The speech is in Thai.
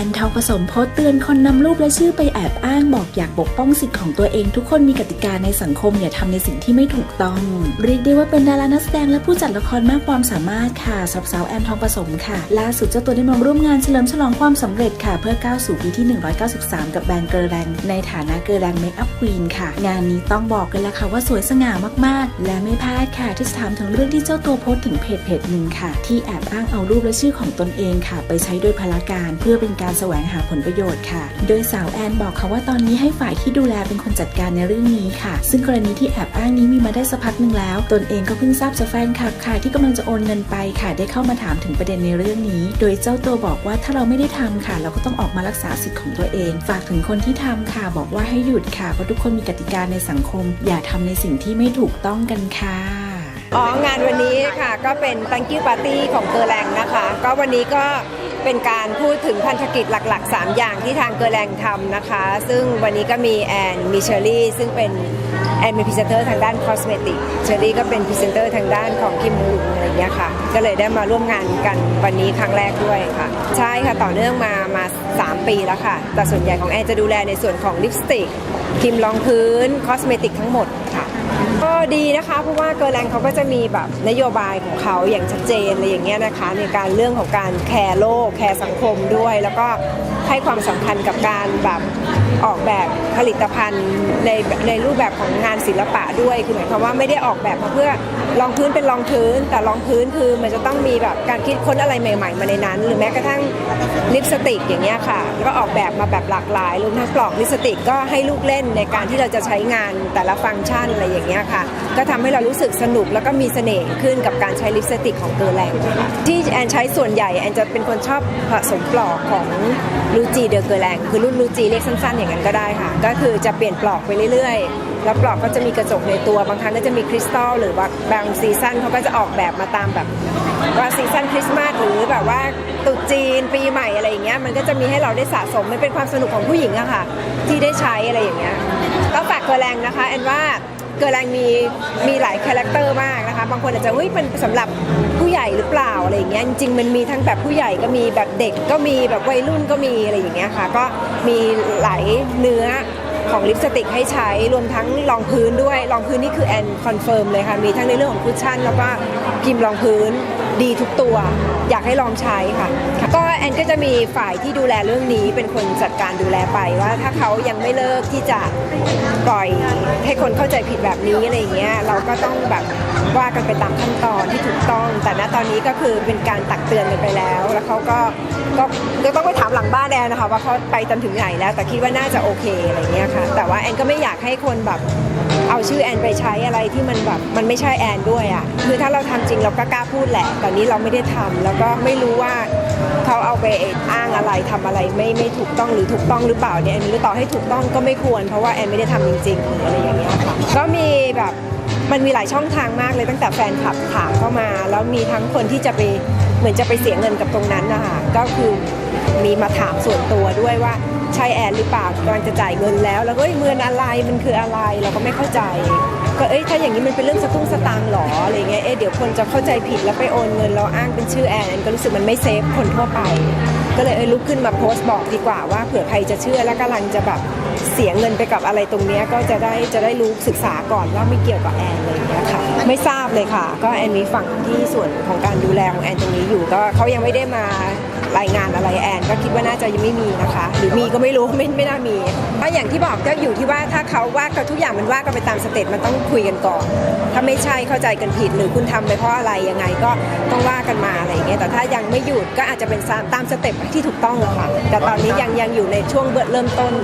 อนทองผสมโพสเตือนคนนำรูปและชื่อไปแอบอ้างบอกอยากปกป้องสิทธิ์ของตัวเอง ทุกคนมีกติกาในสังคมอย่าทำในสิ่งที่ไม่ถูกต้อง เรียกได้ว่าเป็นดารานักแสดงและผู้จัดละครมากความสามารถค่ะสำหรับสาวแอนทองผสมค่ะ ล่าสุดเจ้าตัวได้มาร่วมงานเฉลิมฉลองความสำเร็จค่ะ เพื่อก้าวสู่ปีที่ 193 กับแบรนด์เกอร์แรงในฐานะเกอร์แรงเมคอัพควีนค่ะ งานนี้ต้องบอกเลยละค่ะว่าสวยสง่ามากๆ และไม่พลาดค่ะที่จะถามถึงเรื่องที่เจ้าตัวโพสถึงเพจเพจหนึ่งค่ะ ที่แอบอ้างเอารูปและชื่อของตนเองค่ะ ไปใช้โดยพลาการเพื่อเป็นการแสวงหาผลประโยชน์ค่ะ โดยสาวแอนบอกค่ะว่าตอนนี้ให้ฝ่ายที่ดูแลเป็นคนจัดการในเรื่องนี้ค่ะ ซึ่งกรณีที่แอบอ้างนี้มีมาได้สักพักหนึ่งแล้ว ตนเองก็เพิ่งทราบจากแฟนคลับค่ะ ที่กำลังจะโอนเงินไปค่ะ ได้เข้ามาถามถึงประเด็นในเรื่องนี้ โดยเจ้าตัวบอกว่าถ้าเราไม่ได้ทำค่ะ เราก็ต้องออกมารักษาสิทธิ์ของตัวเอง ฝากถึงคนที่ทำค่ะ บอกว่าให้หยุดค่ะเพราะทุกคนมีกติกาในสังคม อย่าทำในสิ่งที่ไม่ถูกต้องกันค่ะอ๋องานวันนี้ค่ะก็เป็น Thank you Party ของเกอร์แรงนะคะ ก็วันนี้ก็ เป็นการพูดถึงพันธกิจหลัก ๆ 3 อย่างที่ทางเกอแรงทำนะคะ ซึ่งวันนี้ก็มีแอนมีเชอรี่ ซึ่งเป็น แอนเป็นพรีเซนเตอร์ทางด้านคอสเมติกเชอรี่ก็เป็นพรีเซนเตอร์ทางด้านของคิมมูอะไรอย่างเงี้ยค่ะ ก็เลยได้มาร่วมงานกันวันนี้ครั้งแรกด้วยค่ะ ใช่ค่ะ ต่อเนื่องมามา 3 ปีแล้วค่ะ แต่ส่วนใหญ่ของแอนจะดูแลในส่วนของลิปสติกครีมรองพื้นคอสเมติกทั้งหมดค่ะก็ดีนะคะเพราะว่าเกอร์แรงเขาก็จะมีแบบนโยบายของเขาอย่างชัดเจนอะไรอย่างเงี้ยนะคะ ในการเรื่องของการแคร์โลกแคร์สังคมด้วย แล้วก็ ให้ความสำคัญกับการแบบออกแบบผลิตภัณฑ์ในในรูปแบบของงานศิลปะด้วยคือหมายความว่าไม่ได้ออกแบบมาเพื่อรองพื้นเป็นรองพื้น แต่รองพื้นคือมันจะต้องมีแบบการคิดค้นอะไรใหม่ ๆ มาในนั้น หรือแม้กระทั่งลิปสติกอย่างเงี้ยค่ะก็ออกแบบมาแบบหลากหลายรวมทั้งปลอกลิปสติกก็ให้ลูกเล่นในการที่เราจะใช้งานแต่ละฟังก์ชันอะไรอย่างเงี้ยค่ะ ก็ทำให้เรารู้สึกสนุกแล้วก็มีเสน่ห์ขึ้นกับการใช้ลิปสติกของเกอร์แรงที่แอนใช้ส่วนใหญ่แอนจะเป็นคนชอบผสมปลอกของลููจีเดอเกอร์แรงคือรุ่นลูจีเรียกสั้นๆ อย่างนั้นก็ได้ค่ะ ก็คือจะเปลี่ยนปลอกไปเรื่อยๆ แล้วปลอกก็จะมีกระจกในตัว บางครั้งก็จะมีคริสตัลหรือว่าบางซีซั่นเขาก็จะออกแบบมาตามแบบว่าซีซั่นคริสต์มาสหรือแบบว่าตรุษจีนปีใหม่อะไรอย่างเงี้ยมันก็จะมีให้เราได้สะสมมันเป็นความสนุกของผู้หญิงอะค่ะ ที่ได้ใช้อะไรอย่างเงี้ยก็ฝากเกอร์แรงนะคะแอนว่า เกิร์แรงมีมีหลายคาแรคเตอร์มากนะคะบางคนอาจจะเฮ้ยเป็นสำหรับผู้ใหญ่หรือเปล่าอะไรอย่างเงี้ยจริงๆมันมีทั้งแบบผู้ใหญ่ก็มีแบบเด็กก็มีแบบวัยรุ่นก็มีอะไรอย่างเงี้ยค่ะ ก็มีหลายเนื้อของลิปสติกให้ใช้รวมทั้งรองพื้นด้วยรองพื้นนี่คือแอนคอนเฟิร์มเลยค่ะมีทั้งในเรื่องของคุชชั่นแล้วก็ครีมรองพื้น ดีทุกตัว อยากให้ลองใช้ค่ะ ก็แอนก็จะมีฝ่ายที่ดูแลเรื่องนี้เป็นคนจัดการดูแลไปว่าถ้าเขายังไม่เลิกที่จะปล่อยให้คนเข้าใจผิดแบบนี้อะไรเงี้ยเราก็ต้องแบบว่ากันไปตามขั้นตอนที่ถูกต้อง แต่ณตอนนี้ก็คือเป็นการตักเตือนกันไปแล้ว แล้วเขาก็ก็ก็ต้องไปถามหลังบ้านแอนนะคะว่าเขาไปจนถึงไหนแล้วแต่คิดว่าน่าจะโอเคอะไรเงี้ยค่ะ แต่ว่าแอนก็ไม่อยากให้คนแบบ เอาชื่อแอนไปใช้อะไรที่มันแบบมันไม่ใช่แอนด้วยอะคือถ้าเราทำจริงเราก็กล้าพูดแหละแต่นี้เราไม่ได้ทำแล้วก็ไม่รู้ว่าเขาเอาไปอ้างอะไรทำอะไรไม่ไม่ถูกต้องหรือถูกต้องหรือเปล่าเนี่ยแอนรือต่อให้ถูกต้องก็ไม่ควร เพราะว่าแอนไม่ได้ทำจริงๆหรืออะไรอย่างเงี้ยค่ะก็มีแบบมันมีหลายช่องทางมากเลยตั้งแต่แฟนคลับถามเข้ามา แล้วมีทั้งคนที่จะไปเหมือนจะไปเสียเงินกับตรงนั้นนะคะก็คือมีมาถามส่วนตัวด้วยว่า ใช่แอนหรือเปล่ากำลังจะจ่ายเงินแล้ว แล้วก็เงินอะไรมันคืออะไรเราก็ไม่เข้าใจ ก็เอ้ยถ้าอย่างนี้มันเป็นเรื่องสตุ้งสตางค์หรออะไรเงี้ยเอ๊ะเดี๋ยวคนจะเข้าใจผิดแล้วไปโอนเงินเราอ้างเป็นชื่อแอนแอนก็รู้สึกมันไม่เซฟคนทั่วไป ก็เลยเอ้ยลุกขึ้นมาโพสต์บอกดีกว่าว่าเผื่อใครจะเชื่อแล้วกำลังจะแบบเสียเงินไปกับอะไรตรงนี้ก็จะได้จะได้รู้ศึกษาก่อนว่าไม่เกี่ยวกับแอนอะไรอย่างเงี้ยค่ะไม่ทราบเลยค่ะ ก็แอนมีฝั่งที่ส่วนของการดูแลของแอนตรงนี้อยู่ก็เขายังไม่ได้มารายงานอะไรแอน ก็คิดว่าน่าจะยังไม่มีนะคะ หรือมีก็ไม่รู้ไม่ไม่น่ามีเพราะอย่างที่บอกก็อยู่ที่ว่าถ้าเขาว่ากันทุกอย่างมันว่ากันไปตามสเต็ปมันต้องคุยกันก่อน ถ้าไม่ใช่เข้าใจกันผิดหรือคุณทำไปเพราะอะไรยังไงก็ต้องว่ากันมาอะไรอย่างเงี้ยแต่ถ้ายังไม่หยุดก็อาจจะเป็นตามสเต็ปที่ถูกต้องอะค่ะแต่ตอนนี้ยังยังอยู่ในช่วงเบื้องเริ่มต้น